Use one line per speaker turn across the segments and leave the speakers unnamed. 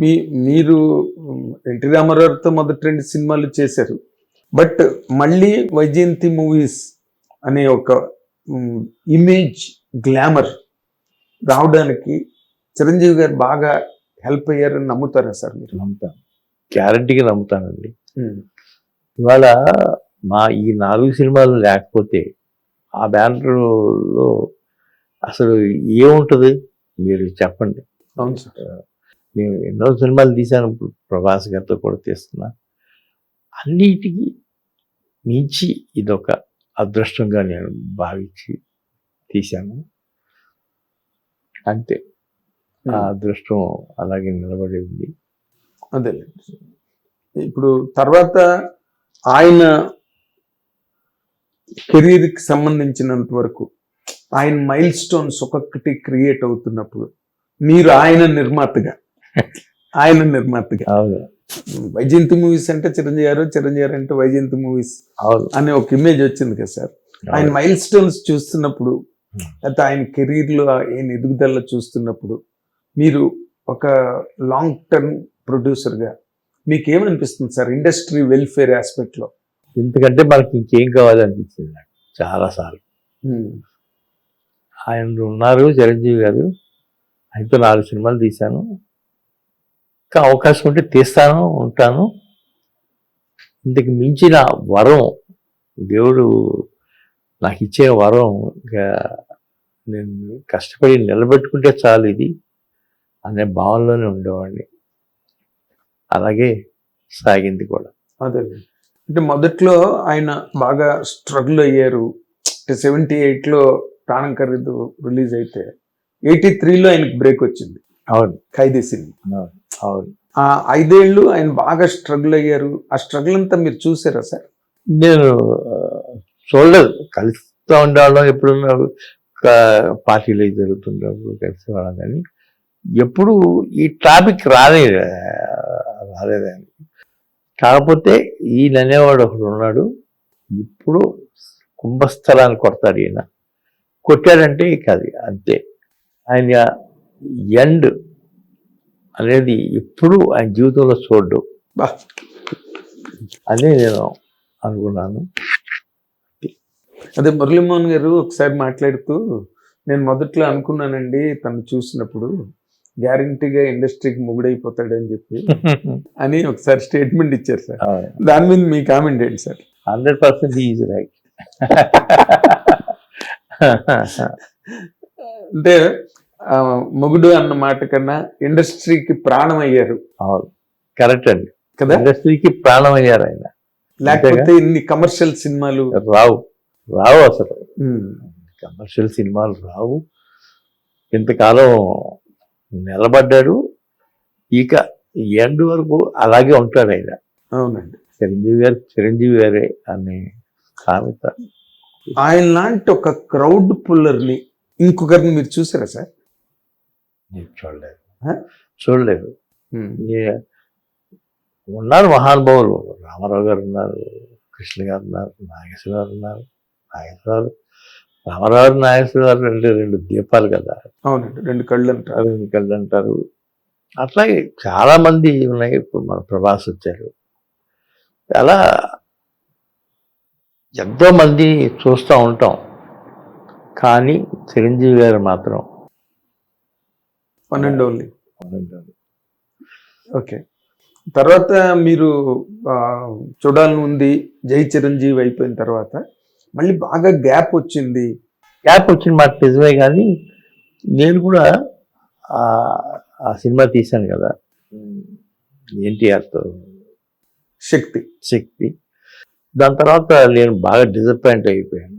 మీ మీరు ఎన్టీ రామారావుతో మొదటి రెండు సినిమాలు చేశారు. బట్ మళ్ళీ వైజయంతి మూవీస్ అనే ఒక ఇమేజ్ గ్లామర్ రావడానికి చిరంజీవి గారు బాగా హెల్ప్ అయ్యారని నమ్ముతారా సార్ మీరు?
నమ్ముతాను. గ్యారంటీగా నమ్ముతానండి. ఇవాళ మా ఈ నాలుగు సినిమాలు లేకపోతే ఆ బ్యానర్లో అసలు ఏముంటుంది? మీరు చెప్పండి.
అవును సార్.
నేను ఎన్నో సినిమాలు తీశాను ప్రభాస్ గారితో కూడా తీస్తున్నా. అన్నిటికీ మించి ఇదొక అదృష్టంగా నేను భావించి తీశాను. అంతే. ఆ అదృష్టం అలాగే నిలబడి ఉంది.
అదే ఇప్పుడు తర్వాత ఆయన కెరీర్కి సంబంధించినంత వరకు ఆయన మైల్ స్టోన్స్ ఒక్కొక్కటి క్రియేట్ అవుతున్నప్పుడు మీరు ఆయన నిర్మాతగా ఆయన నిర్మాతగా.
అవును.
వైజయంతి మూవీస్ అంటే చిరంజీవి గారు చిరంజీవి గారు అంటే వైజయంతి మూవీస్ అనే ఒక ఇమేజ్ వచ్చింది కదా సార్. ఆయన మైల్ స్టోన్స్ చూస్తున్నప్పుడు లేకపోతే ఆయన కెరీర్లో ఆయన ఎదుగుదల చూస్తున్నప్పుడు మీరు ఒక లాంగ్ టర్మ్ ప్రొడ్యూసర్గా మీకు ఏమనిపిస్తుంది సార్ ఇండస్ట్రీ వెల్ఫేర్ ఆస్పెక్ట్లో
ఎందుకంటే మనకి ఇంకేం కావాలనిపించింది నాకు? చాలాసార్లు ఆయన ఉన్నారు చిరంజీవి గారు. ఆయనతో నాలుగు సినిమాలు తీశాను. ఇంకా అవకాశం ఉంటే తీస్తాను ఉంటాను. ఇంతకు మించిన వరం దేవుడు నాకు ఇచ్చే వరం ఇంకా నేను కష్టపడి నిలబెట్టుకుంటే చాలు ఇది అనే భావనలోనే ఉండేవాడిని. అలాగే సాగింది కూడా.
అదే. అంటే మొదట్లో ఆయన బాగా స్ట్రగుల్ అయ్యారు. అంటే సెవెంటీ ఎయిట్లో ప్రాణం ఖరీదు రిలీజ్ అయితే ఎయిటీ త్రీలో ఆయనకి బ్రేక్ వచ్చింది.
అవును.
ఖైదీ సినిమా.
అవును
ఆ ఐదేళ్ళు ఆయన బాగా స్ట్రగుల్ అయ్యారు. ఆ స్ట్రగుల్ అంతా మీరు చూసారా సార్?
నేను చూడలేదు. కలుస్తూ ఉండేవాళ్ళం ఎప్పుడున్నా క- పార్టీలు జరుగుతున్నప్పుడు కలిసి వాళ్ళం కానీ ఎప్పుడు ఈ టాపిక్ రాలేదు రాలేదండి కాకపోతే ఈయన అనేవాడు ఒకడు ఉన్నాడు. ఇప్పుడు కుంభస్థలాన్ని కొడతాడు ఈయన. కొట్టాడంటే ఇక అది అంతే. ఆయన ఎండ్ అనేది ఎప్పుడు ఆయన జీవితంలో చూడ్డు. అదే నేను అనుకున్నాను.
అదే మురళీమోహన్ గారు ఒకసారి మాట్లాడుతూ నేను మొదట్లో అనుకున్నానండి తను చూసినప్పుడు గ్యారంటీగా ఇండస్ట్రీకి మొగుడైపోతాడని చెప్పి అని ఒకసారి స్టేట్మెంట్ ఇచ్చారు సార్. దాని మీద మీ కామెంట్ ఏంటి sir?
Hundred percent is right.
అంటే మొగుడు అన్న మాట కన్నా ఇండస్ట్రీకి ప్రాణం అయ్యారు
అవును. కరెక్ట్ అండి.
కదా?
ఇండస్ట్రీకి ప్రాణం అయ్యారు ఆయన.
లేకపోతే ఇన్ని కమర్షియల్ సినిమాలు?
రావు. రావు అసలు. కమర్షియల్ సినిమాలు రావు. ఇంతకాలం నిలబడ్డాడు. ఇక ఎండ్ వరకు అలాగే ఉంటాడు ఆయన.
అవునండి.
చిరంజీవి గారు చిరంజీవి గారే అనే సామెత.
ఆయన లాంటి ఒక క్రౌడ్ పుల్లర్ని ఇంకొకరిని మీరు చూసారా సార్?
చూడలేదు? చూడలేదు. ఉన్నారు మహానుభావులు. రామారావు గారు ఉన్నారు కృష్ణ గారు ఉన్నారు నాగేశ్వర గారు ఉన్నారు నాగేశ్వర గారు. రామారావు నాగేశ్వర గారు రెండు రెండు దీపాలు కదా.
అవునండి రెండు కళ్ళు అంటారు.
రెండు కళ్ళు అంటారు. అట్లాగే చాలా మంది ఉన్నాయి ఇప్పుడు మన ప్రభాస్ వచ్చారు. అలా ఎంతో మంది చూస్తూ ఉంటాం. కానీ చిరంజీవి గారు మాత్రం
వన్ అండ్ ఓన్లీ ఓకే తర్వాత మీరు చూడాలని ఉంది జై చిరంజీవి అయిపోయిన తర్వాత మళ్ళీ బాగా గ్యాప్ వచ్చింది.
గ్యాప్ వచ్చిన మాట నిజమే కానీ నేను కూడా ఆ ఆ సినిమా తీశాను కదా. ఎన్టీఆర్తో.
శక్తి.
శక్తి. దాని తర్వాత నేను బాగా డిసప్పాయింట్ అయిపోయాను.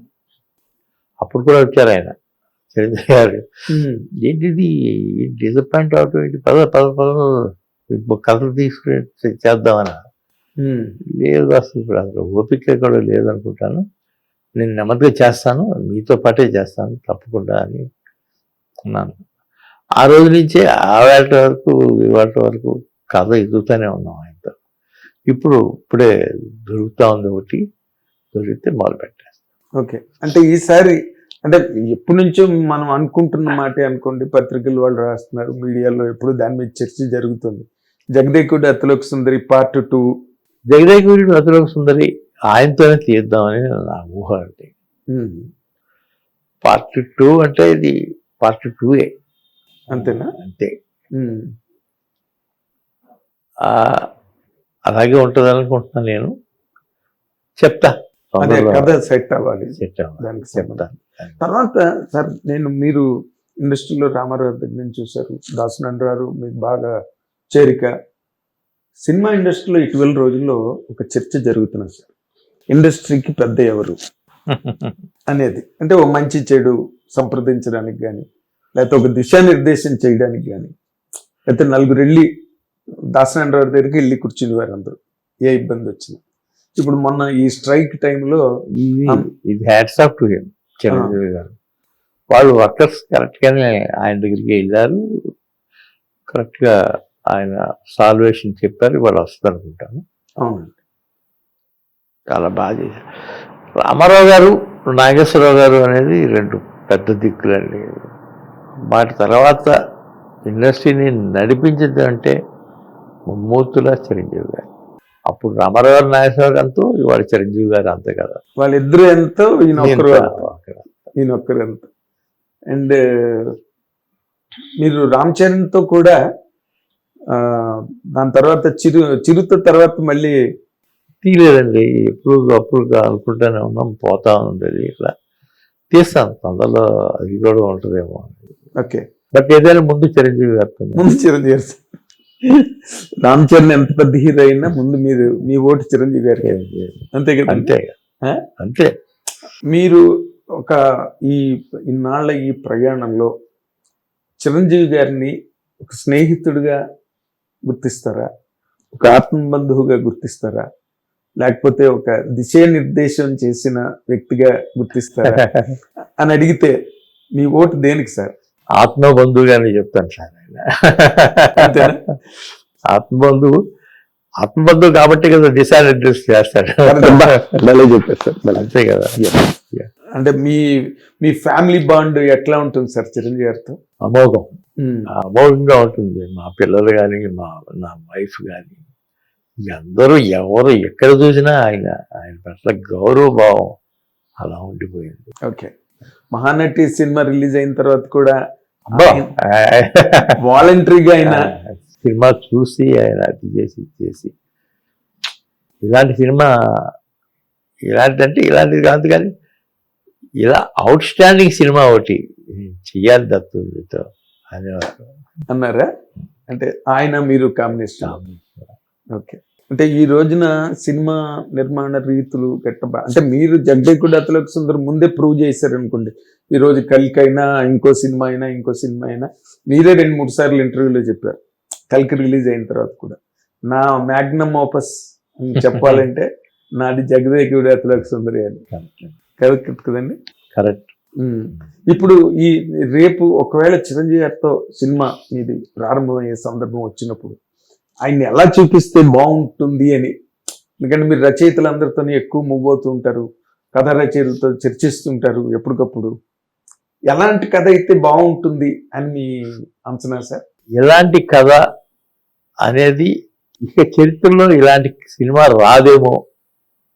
అప్పుడు కూడా వచ్చారు ఆయన. చిరంజీవి గారు ఏంటిది? డిసప్పాయింట్ అవటం ఏంటి? పద పద పద. కథలు తీసుకుని చేద్దామని. లేదు అసలు ఇప్పుడు అసలు ఓపిక కూడా లేదనుకుంటాను. నేను నెమ్మదిగా చేస్తాను. మీతో పాటే చేస్తాను. తప్పకుండా అని అన్నాను ఆ రోజు నుంచే ఆ వేళ వరకు ఇవాళ వరకు కథ ఎదుగుతూనే ఉన్నాం ఆయనతో. ఇప్పుడు ఇప్పుడే దొరుకుతా ఉంది ఒకటి. దొరికితే మొదలు పెట్టేస్తాం
ఓకే. అంటే ఈసారి అంటే ఎప్పటి నుంచో మనం అనుకుంటున్న మాటే అనుకోండి పత్రికలు వాళ్ళు రాస్తున్నారు మీడియాలో ఎప్పుడు దాని మీద చర్చ జరుగుతుంది. జగదేకుడు అతలోక సుందరి పార్ట్ టూ
జగదేగుడి అతలోక సుందరి ఆయనతోనే తీద్దామని నా ఊహ అంటే పార్ట్ టూ అంటే ఇది పార్ట్ టూఏ
అంతేనా?
అంతే. అలాగే ఉంటుంది అనుకుంటున్నాను నేను. చెప్తా.
అదే కథ సెట్ అవ్వాలి. దానికి.
చెప్తాను
తర్వాత సార్ నేను మీరు ఇండస్ట్రీలో రామారావు దగ్గర నుంచి చూశారు. దాసనండ్ గారు మీకు బాగా చేరిక. సినిమా ఇండస్ట్రీలో ఇటీవల రోజుల్లో ఒక చర్చ జరుగుతున్నది సార్. ఇండస్ట్రీకి పెద్ద ఎవరు? అనేది. అంటే ఒక మంచి చెడు సంప్రదించడానికి కానీ లేకపోతే ఒక దిశానిర్దేశం చేయడానికి కానీ లేకపోతే నలుగురు వెళ్ళి దాసనారాయణ గారి దగ్గరికి వెళ్ళి కూర్చునేవారు అందరూ. ఏ ఇబ్బంది వచ్చినా. ఇప్పుడు మొన్న ఈ స్ట్రైక్ టైంలో
ఇది ఇది hats off to him Chiranjeevi garu. వాళ్ళు వర్కర్స్ కరెక్ట్ గానే ఆయన దగ్గరికి వెళ్ళారు. కరెక్ట్గా ఆయన సాల్వేషన్ చెప్పారు వాళ్ళు వస్తారు అనుకుంటాను
అవునండి.
చాలా బాగా చేశారు. రామారావు గారు నాగేశ్వరరావు గారు అనేది రెండు పెద్ద దిక్కులండి. వాటి తర్వాత ఇండస్ట్రీని నడిపించింది అంటే ముమ్మూర్తుల చిరంజీవి గారు. అప్పుడు రామారావు గారు నాగేశ్వరరావు గారు అంతా ఇవాళ చిరంజీవి గారు అంతే కదా.
వాళ్ళిద్దరు ఎంతో ఈయన ఒక్కరు ఎంతో.
అక్కడ.
ఈయన ఒక్కరు ఎంత. అండ్ మీరు రామ్ చరణ్తో కూడా దాని తర్వాత చిరు చిరుత తర్వాత మళ్ళీ
తీయలేదండి. ఎప్పుడు అప్పుడు అనుకుంటానే ఉన్నాం పోతా ఉండేది ఇట్లా. తీస్తాను తొందరలో అది కూడా ఉంటుందేమో
ఓకే.
బట్ ఏదైనా ముందు చిరంజీవి గారితో
ముందు చిరంజీవి గారు రామ్ చరణ్ ఎంత పెద్ద హీరో అయినా ముందు మీరు మీ ఓటు చిరంజీవి గారికి అంతే కదా?
అంతే? అంతే.
మీరు ఒక ఈ ఇన్నాళ్ళ ఈ ప్రయాణంలో చిరంజీవి గారిని ఒక స్నేహితుడిగా గుర్తిస్తారా? ఒక ఆత్మబంధువుగా గుర్తిస్తారా? లేకపోతే ఒక దిశానిర్దేశం చేసిన వ్యక్తిగా గుర్తిస్తారా? అని అడిగితే మీ ఓటు దేనికి సార్?
ఆత్మబంధువుగానే చెప్తాను సార్? ఆయన. ఆత్మబంధువు ఆత్మబంధువు కాబట్టి కదా చేస్తాడు.
చెప్పారు సార్ భలే.
అంతే కదా.
అంటే మీ మీ ఫ్యామిలీ బాండ్ ఎట్లా ఉంటుంది సార్ చిరంజీవి గారితో?
అమోఘం.
ఉమ్,
అమోఘంగా ఉంటుంది. మా పిల్లలు కానీ మా నా వైఫ్ కానీ అందరూ ఎవరు ఎక్కడ చూసినా ఆయన ఆయన పట్ల గౌరవ భావం అలా ఉండిపోయింది.
ఓకే మహానటి సినిమా రిలీజ్ అయిన తర్వాత కూడా వాలంటరీగా అయినా
ఆయన సినిమా చూసి ఆయన అది చేసి చేసి. ఇలాంటి సినిమా ఇలాంటి అంటే ఇలాంటిది కాదు కానీ ఇలా అవుట్ స్టాండింగ్ సినిమా ఒకటి చెయ్యాలి దత్తుతో అనేవారు
అన్నారా? అంటే ఆయన మీరు కాంబినేషన్. ఓకే. అంటే ఈ రోజున సినిమా నిర్మాణ రీతులు గట్ట అంటే మీరు జగదేకుడు అతలకు సుందర్ ముందే ప్రూవ్ చేశారు అనుకోండి ఈ రోజు కల్కి అయినా ఇంకో సినిమా అయినా ఇంకో సినిమా అయినా మీరే రెండు మూడు సార్లు ఇంటర్వ్యూలో చెప్పారు. కల్కి రిలీజ్ అయిన తర్వాత కూడా. నా మ్యాగ్నమ్ అని చెప్పాలంటే నాది జగదేకుడు అతలకు సుందరి అని. కరెక్ట్. కదండి?
కరెక్ట్.
ఇప్పుడు ఈ రేపు ఒకవేళ చిరంజీవి గారితో సినిమా మీది ప్రారంభమయ్యే సందర్భం వచ్చినప్పుడు ఆయన్ని ఎలా చూపిస్తే బాగుంటుంది అని. ఎందుకంటే మీరు రచయితలందరితో ఎక్కువ మూవ్ అవుతూ ఉంటారు కథ రచయితలతో చర్చిస్తుంటారు ఎప్పటికప్పుడు. ఎలాంటి కథ అయితే బాగుంటుంది అని మీ అంచనా సార్?
ఎలాంటి కథ అనేది ఇక చరిత్రలో ఇలాంటి సినిమా రాదేమో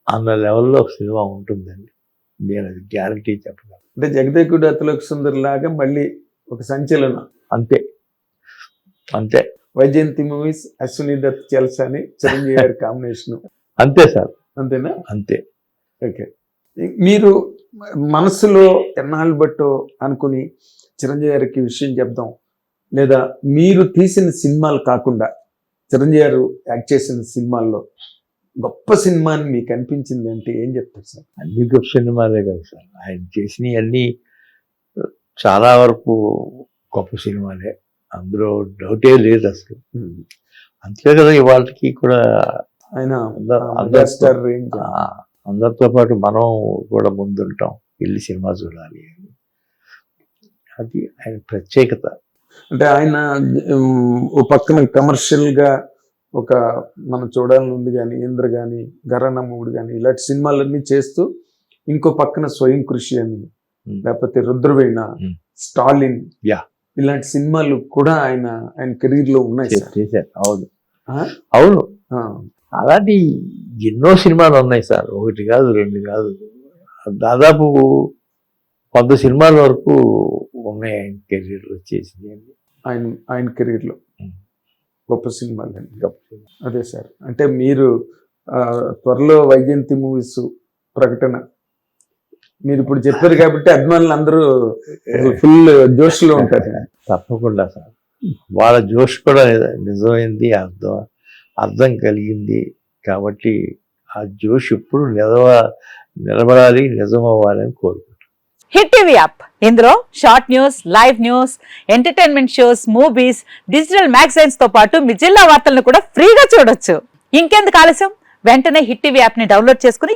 అన్న లెవెల్లో సినిమా ఉంటుందండి. నేను అది గ్యారంటీ చెప్పగలను.
అంటే జగదేకుడు అతలోక సుందర్ లాగా మళ్ళీ ఒక సంచలనం.
అంతే. అంతే.
వైజయంతి మూవీస్ అశ్విని దత్ చల్సా అని చిరంజీవి గారి కాంబినేషన్
అంతే సార్.
అంతేనా?
అంతే.
ఓకే. మీరు మనసులో ఎన్నాళ్ళు బట్టో అనుకుని చిరంజీవి గారికి విషయం చెప్దాం. లేదా మీరు తీసిన సినిమాలు కాకుండా చిరంజీవి గారు యాక్ట్ చేసిన సినిమాల్లో గొప్ప సినిమా అని మీకు అనిపించింది అంటే ఏం చెప్తారు సార్?
అన్ని గొప్ప సినిమాలే కదా సార్. ఆయన చేసినవి అన్ని చాలా వరకు గొప్ప సినిమాలే. అందులో డౌటే లేదు అసలు అంతే కదా ఇవాళకి కూడా
ఆయన
అందరూ- అందరితో పాటు మనం కూడా ముందుంటాం వెళ్ళి సినిమా చూడాలి అని అది ఆయన ప్రత్యేకత
అంటే ఆయన ఓ పక్కన కమర్షియల్గా ఒక మనం చూడాలని ఉంది కానీ ఇంద్ర కానీ గరణ మూడు కానీ ఇలాంటి సినిమాలన్నీ చేస్తూ ఇంకో పక్కన స్వయం కృషి అని. లేకపోతే రుద్రవీణ. స్టాలిన్
Yeah.
ఇలాంటి సినిమాలు కూడా ఆయన ఆయన కెరీర్లో ఉన్నాయి
చేశారు అవును? అవును. అలాంటి ఎన్నో సినిమాలు ఉన్నాయి సార్. ఒకటి కాదు రెండు కాదు. దాదాపు వంద సినిమాల వరకు ఉన్నాయి ఆయన కెరీర్ వచ్చేసింది
ఆయన ఆయన కెరీర్లో. గొప్ప సినిమాలు అదే సార్. అంటే మీరు త్వరలో వైజయంతి మూవీస్ ప్రకటన మీరు ఇప్పుడు చెప్పారు కాబట్టి అభిమానులు అందరూ ఫుల్ జోష్లో ఉంటారు.
తప్పకుండా సార్. వాళ్ళ జోష్ కూడా నిజ- నిజమైంది అర్థం అర్థం కలిగింది కాబట్టి ఆ జోష్ ఎప్పుడు నిలవ నిలబడాలి నిజమవ్వాలని కోరుకుంటున్నాను
హిట్ టీవీ యాప్. ఇందులో short news live news entertainment shows movies digital మ్యాగజైన్స్తో పాటు మీ జిల్లా వార్తలను కూడా ఫ్రీగా చూడొచ్చు. ఇంకెందుకు ఆలస్యం? వెంటనే హిట్ టీవీ యాప్ని డౌన్లోడ్ చేసుకుని